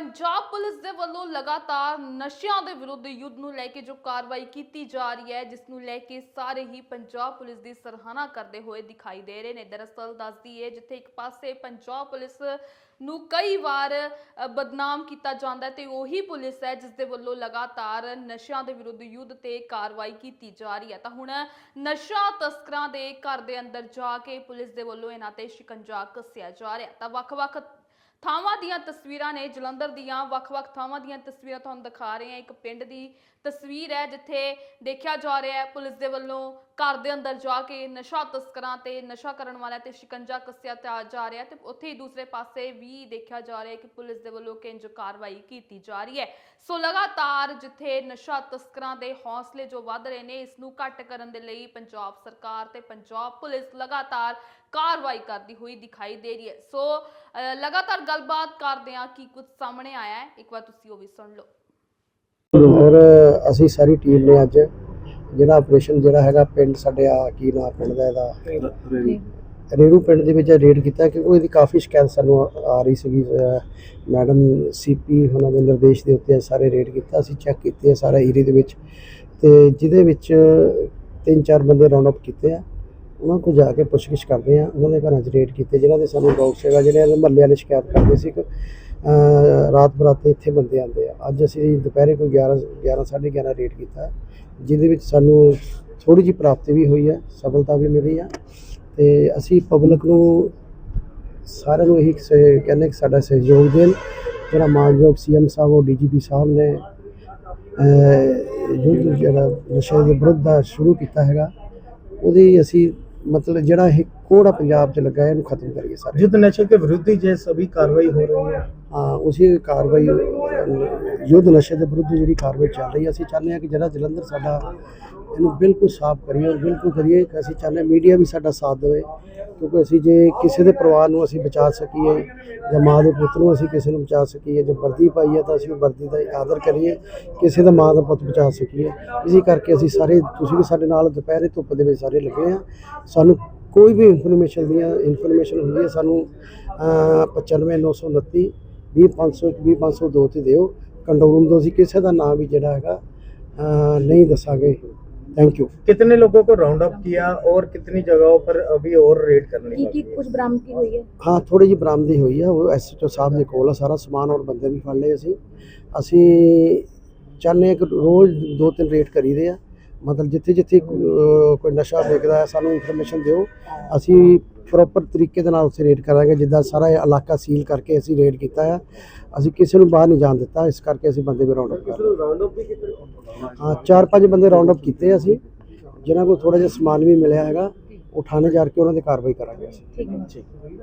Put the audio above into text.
Punjab police ਦੇ ਵੱਲੋਂ ਲਗਾਤਾਰ ਨਸ਼ਿਆਂ ਦੇ ਵਿਰੁੱਧ ਯੁੱਧ ਨੂੰ ਲੈ ਕੇ ਜੋ ਕਾਰਵਾਈ ਕੀਤੀ ਜਾ ਰਹੀ ਹੈ, ਜਿਸ ਨੂੰ ਲੈ ਕੇ ਸਾਰੇ ਹੀ ਪੰਜਾਬ ਪੁਲਿਸ ਦੀ ਸਰਾਹਨਾ ਕਰਦੇ ਹੋਏ ਦਿਖਾਈ ਦੇ ਰਹੇ ਨੇ। ਦਰਅਸਲ ਦੱਸਦੀ ਹੈ ਜਿੱਥੇ ਇੱਕ ਪਾਸੇ ਪੰਜਾਬ ਪੁਲਿਸ ਨੂੰ ਕਈ ਵਾਰ ਬਦਨਾਮ ਕੀਤਾ ਜਾਂਦਾ ਹੈ ਤੇ ਉਹੀ ਪੁਲਿਸ ਹੈ ਜਿਸ ਦੇ ਵੱਲੋਂ ਲਗਾਤਾਰ ਨਸ਼ਿਆਂ ਦੇ ਵਿਰੁੱਧ ਯੁੱਧ ਤੇ ਕਾਰਵਾਈ ਕੀਤੀ ਜਾ ਰਹੀ ਹੈ। ਤਾਂ ਹੁਣ ਨਸ਼ਾ ਤਸਕਰਾਂ ਦੇ ਘਰ ਦੇ ਅੰਦਰ ਜਾ ਕੇ ਪੁਲਿਸ ਦੇ ਵੱਲੋਂ ਇਹਨਾਂ ਤੇ ਸ਼ਿਕੰਜਾ ਕੱਸਿਆ ਜਾ ਰਿਹਾ ਤਾਂ ਵੱਖ-ਵੱਖ ਥਾਵਾਂ ਦੀਆਂ ਤਸਵੀਰਾਂ ਨੇ ਜਲੰਧਰ ਦੀਆਂ ਵੱਖ-ਵੱਖ ਥਾਵਾਂ ਦੀਆਂ ਤਸਵੀਰਾਂ ਤੁਹਾਨੂੰ ਦਿਖਾ ਰਹੇ ਹਾਂ। ਇੱਕ ਪਿੰਡ ਦੀ ਤਸਵੀਰ ਹੈ, ਜਿੱਥੇ ਦੇਖਿਆ ਜਾ ਰਿਹਾ ਹੈ ਪੁਲਿਸ ਦੇ ਵੱਲੋਂ ਘਰ ਦੇ ਅੰਦਰ ਜਾ ਕੇ ਨਸ਼ਾ ਤਸਕਰਾਂ ਤੇ ਨਸ਼ਾ ਕਰਨ ਵਾਲਿਆਂ ਤੇ ਸ਼ਿਕੰਜਾ ਕੱਸਿਆ ਜਾ- ਰਿਹਾ ਤੇ ਉੱਥੇ ਹੀ ਦੂਸਰੇ ਪਾਸੇ ਵੀ ਦੇਖਿਆ ਜਾ ਰਿਹਾ ਕਿ ਪੁਲਿਸ ਦੇ ਵੱਲੋਂ ਕਿੰਜ ਕਾਰਵਾਈ ਕੀਤੀ ਜਾ ਰਹੀ ਹੈ। ਸੋ ਲਗਾਤਾਰ ਜਿੱਥੇ ਨਸ਼ਾ ਤਸਕਰਾਂ ਦੇ ਹੌਸਲੇ ਜੋ ਵੱਧ ਰਹੇ ਨੇ, ਇਸ ਨੂੰ ਘੱਟ ਕਰਨ ਦੇ ਲਈ ਪੰਜਾਬ ਸਰਕਾਰ ਤੇ ਪੰਜਾਬ ਪੁਲਿਸ ਲਗਾਤਾਰ ਕਾਰਵਾਈ ਕਰਦੀ ਹੋਈ ਦਿਖਾਈ ਦੇ ਰਹੀ ਹੈ। ਸੋ ਲਗਾਤਾਰ ਗੱਲਬਾਤ ਕਰਦੇ ਆ ਕੀ ਕੁਝ ਸਾਹਮਣੇ ਆਇਆ ਹੈ। ਇੱਕ ਵਾਰ ਤੁਸੀਂ ਉਹ ਵੀ ਸੁਣ ਲਓ। ਔਰ ਅਸੀਂ ਸਾਰੀ ਟੀਮ ਨੇ ਅੱਜ ਜਿਹੜਾ ਆਪਰੇਸ਼ਨ ਜਿਹੜਾ ਹੈਗਾ ਪਿੰਡ ਸਾਡੇ ਆ ਕੀ ਨਾਂ ਪਿੰਡ ਦਾ ਇਹਦਾ? ਰੇਰੂ। ਪਿੰਡ ਦੇ ਵਿੱਚ ਰੇਡ ਕੀਤਾ ਕਿਉਂਕਿ ਇਹਦੀ ਕਾਫੀ ਸ਼ਿਕਾਇਤ ਸਾਨੂੰ ਆ- ਰਹੀ ਸੀਗੀ ਮੈਡਮ ਸੀਪੀ ਉਹਨਾਂ ਦੇ ਨਿਰਦੇਸ਼ ਦੇ ਉੱਤੇ ਸਾਰੇ ਰੇਡ ਕੀਤਾ ਅਸੀਂ ਚੈੱਕ ਕੀਤੇ ਸਾਰਾ ਏਰੀਆ ਦੇ ਵਿੱਚ। ਤੇ ਜਿਹਦੇ ਵਿੱਚ ਤਿੰਨ ਚਾਰ ਬੰਦੇ ਰਾਉਂਡ ਅਪ ਕੀਤੇ ਆ ਉਹਨਾਂ ਕੋਲ ਜਾ ਕੇ ਪੁੱਛਗਿੱਛ ਕਰਦੇ ਆ ਉਹਨਾਂ ਦੇ ਘਰਾਂ 'ਚ ਰੇਡ ਕੀਤੇ ਜਿਨ੍ਹਾਂ ਦੇ ਸਾਨੂੰ ਡੌਗ ਸੇਵਾ ਜਿਹੜੇ ਮਹੱਲੇ ਵਾਲੇ ਸ਼ਿਕਾਇਤ ਕਰਦੇ ਸੀ ਕਿ ਰਾਤ ਬਰਾਤੇ ਇੱਥੇ ਬੰਦੇ ਆਉਂਦੇ ਆ। ਅੱਜ ਅਸੀਂ ਦੁਪਹਿਰੇ ਕੋਈ 11 11 11:30 ਰੇਟ ਕੀਤਾ। ਜਿਹਦੇ ਵਿੱਚ ਸਾਨੂੰ ਥੋੜੀ ਜਿਹੀ ਪ੍ਰਾਪਤੀ ਵੀ ਹੋਈ ਹੈ ਸਫਲਤਾ ਵੀ ਮਿਲੀ ਆ। ਤੇ ਅਸੀਂ ਪਬਲਿਕ ਨੂੰ ਸਾਰਿਆਂ ਨੂੰ ਇਹੀ ਸ- ਕਹਿੰਦੇ ਕਿ ਸਾਡਾ ਸਹਿਯੋਗ ਦੇਣ। ਜਿਹੜਾ ਮਾਨਯੋਗ ਸੀਐਮ ਸਾਹਿਬ, ਉਹ ਡੀਜੀਪੀ ਸਾਹਿਬ ਨੇ ਯੁੱਧ ਜਿਹੜਾ ਨਸ਼ੇ ਦੇ ਵਿਰੁੱਧ ਦਾ ਸ਼ੁਰੂ ਕੀਤਾ ਹੈਗਾ, ਉਹਦੀ ਅਸੀਂ ਮਤਲਬ ਜਿਹੜਾ ਇਹ ਕੋੜਾ ਪੰਜਾਬ 'ਚ ਲੱਗਾ ਹੈ ਇਹਨੂੰ ਖਤਮ ਕਰੀਏ ਸਾਰੇ युद्ध नशे के विरुद्ध ही ये सभी कार्रवाई हो रही है ਹਾਂ ਉਸੇ ਕਾਰਵਾਈ ਅਹ, ਯੁੱਧ ਨਸ਼ੇ ਦੇ ਵਿਰੁੱਧ ਜਿਹੜੀ ਕਾਰਵਾਈ ਚੱਲ ਰਹੀ ਹੈ ਅਸੀਂ ਚਾਹੁੰਦੇ ਹਾਂ ਕਿ ਜਿਹੜਾ ਜਲੰਧਰ ਸਾਡਾ ਇਹਨੂੰ ਬਿਲਕੁਲ ਸਾਫ਼ ਕਰੀਏ ਔਰ ਬਿਲਕੁਲ ਕਰੀਏ ਕਿ ਅਸੀਂ ਚਾਹੁੰਦੇ ਮੀਡੀਆ ਵੀ ਸਾਡਾ ਸਾਥ ਦੇਵੇ ਕਿਉਂਕਿ ਅਸੀਂ ਜੇ ਕਿਸੇ ਦੇ ਪਰਿਵਾਰ ਨੂੰ ਅਸੀਂ ਬਚਾ ਸਕੀਏ ਜਾਂ ਮਾਂ ਦੇ ਪੁੱਤ ਨੂੰ ਅਸੀਂ ਕਿਸੇ ਨੂੰ ਬਚਾ ਸਕੀਏ ਜੇ ਵਰਦੀ ਪਾਈ ਹੈ ਤਾਂ ਅਸੀਂ ਉਹ ਵਰਦੀ ਦਾ ਆਦਰ ਕਰੀਏ ਕਿਸੇ ਦਾ ਮਾਂ ਦਾ ਪੁੱਤ ਬਚਾ ਸਕੀਏ। ਇਸੇ ਕਰਕੇ ਅਸੀਂ ਸਾਰੇ ਤੁਸੀਂ ਵੀ ਸਾਡੇ ਨਾਲ ਦੁਪਹਿਰੇ ਧੁੱਪ ਦੇ ਵਿੱਚ ਸਾਰੇ ਲੱਗੇ ਆ ਸਾਨੂੰ ਕੋਈ ਵੀ ਇਨਫੋਰਮੇਸ਼ਨ ਦੀਆਂ ਇਨਫੋਰਮੇਸ਼ਨ ਹੁੰਦੀ ਹੈ ਸਾਨੂੰ ਅਹ, 95929 20500 20502 ਤੇ ਦਿਓ। ਕੰਟਰੋਲ ਰੂਮ ਤੋਂ ਅਸੀਂ ਕਿਸੇ ਦਾ ਨਾਮ ਵੀ ਜਿਹੜਾ ਹੈਗਾ ਨਹੀਂ ਦੱਸਾਂਗੇ। ਥੈਂਕ ਯੂ कितने लोगों को राउंड अप किया और कितनी जगहों पर अभी और रेड करनी ਕੀ ਕੀ बाकी है? ਕੁਝ ਬਰਾਮਦਗੀ ਹੋਈ ਹੈ ਹਾਂ ਥੋੜੀ ਜਿਹੀ ਬਰਾਮਦੀ ਹੋਈ ਹੈ ਉਹ ਐਸਐਚਓ ਸਾਹਿਬ ਦੇ ਕੋਲ ਆ ਸਾਰਾ ਸਮਾਨ ਔਰ ਬੰਦੇ ਵੀ ਫੜ ਲਏ ਅਸੀਂ ਅਸੀਂ ਚਾਹੁੰਦੇ ਹਾਂ ਕਿ ਰੋਜ਼ ਦੋ ਤਿੰਨ ਰੇਟ ਕਰੀਦੇ ਆ ਮਤਲਬ ਜਿੱਥੇ ਜਿੱਥੇ ਅਹ, ਕੋਈ ਨਸ਼ਾ ਵੇਚਦਾ ਹੈ ਸਾਨੂੰ ਇਨਫੋਰਮੇਸ਼ਨ ਦਿਓ ਅਸੀਂ ਪ੍ਰੋਪਰ ਤਰੀਕੇ ਦੇ ਨਾਲ ਉੱਥੇ ਰੇਡ ਕਰਾਂਗੇ ਜਿੱਦਾਂ ਸਾਰਾ ਇਹ ਇਲਾਕਾ ਸੀਲ ਕਰਕੇ ਅਸੀਂ ਰੇਡ ਕੀਤਾ ਆ। ਅਸੀਂ ਕਿਸੇ ਨੂੰ ਬਾਹਰ ਨਹੀਂ ਜਾਣ ਦਿੱਤਾ ਇਸ ਕਰਕੇ ਅਸੀਂ ਬੰਦੇ ਵੀ ਰਾਉਂਡ ਅਪ ਕਰ ਹਾਂ। ਹਾਂ ਚਾਰ ਪੰਜ ਬੰਦੇ ਰਾਉਂਡ ਅਪ ਕੀਤੇ ਅਸੀਂ ਜਿਨ੍ਹਾਂ ਕੋਲ ਥੋੜਾ ਜਿਹਾ ਸਮਾਨ ਵੀ ਮਿਲਿਆ ਹੈਗਾ ਉਹ ਥਾਣੇ ਜਾ ਕੇ ਉਹਨਾਂ ਦੀ ਕਾਰਵਾਈ ਕਰਾਂਗੇ ਅਸੀਂ। ਠੀਕ ਹੈ।